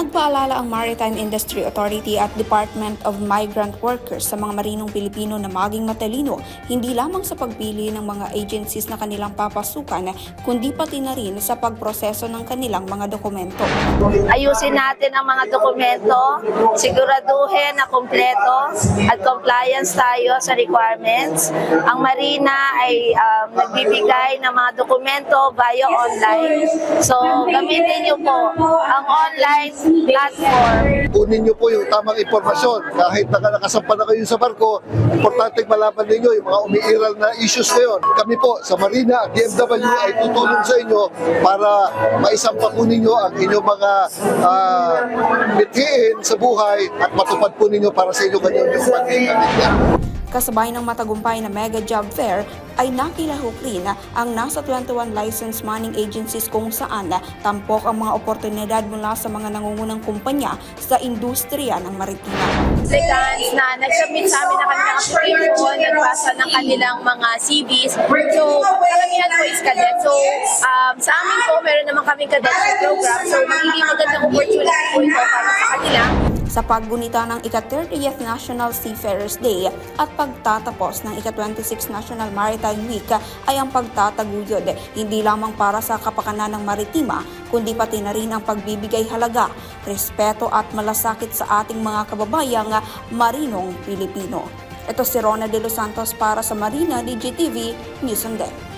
Nagpaalala ang Maritime Industry Authority at Department of Migrant Workers sa mga marinong Pilipino na maging matalino, hindi lamang sa pagpili ng mga agencies na kanilang papasukan, kundi pati na rin sa pagproseso ng kanilang mga dokumento. ayusin natin ang mga dokumento, siguraduhin na kompleto at compliance tayo sa requirements. Ang Marina ay um, nagbibigay ng mga dokumento via online. So, gamitin niyo po ang online platform. kunin nyo po yung tamang impormasyon. Kahit naka- nakasampa na kayo sa barko, importante malaman ninyo yung mga umiiral na issues ngayon. Kami po sa Marina at DMW ay tutulong sa inyo para maisampa po ninyo ang inyong mga uh, mithiin sa buhay at matupad po ninyo para sa inyong kanyang yung pagkakalit. Kasabay ng matagumpay na Mega Job Fair ay nakilahok rin ang nasa 21 licensed mining agencies kung saan tampok ang mga oportunidad mula sa mga nangungunang kumpanya sa industriya ng maritima. applicants na nag-submit sa amin na kanilang application, nagbasa ng kanilang mga CVs. So, karamihan po is cadet. So, um, sa amin po, meron naman kaming cadetship program. So, sa paggunita ng ika-30th National Seafarers Day at pagtatapos ng ika-26 National Maritime Week ay ang pagtataguyod hindi lamang para sa kapakanan ng maritima kundi pati na rin ang pagbibigay halaga, respeto at malasakit sa ating mga kababayang marinong Pilipino. Ito si Rona De Los Santos para sa Marina DGTV News on Deck.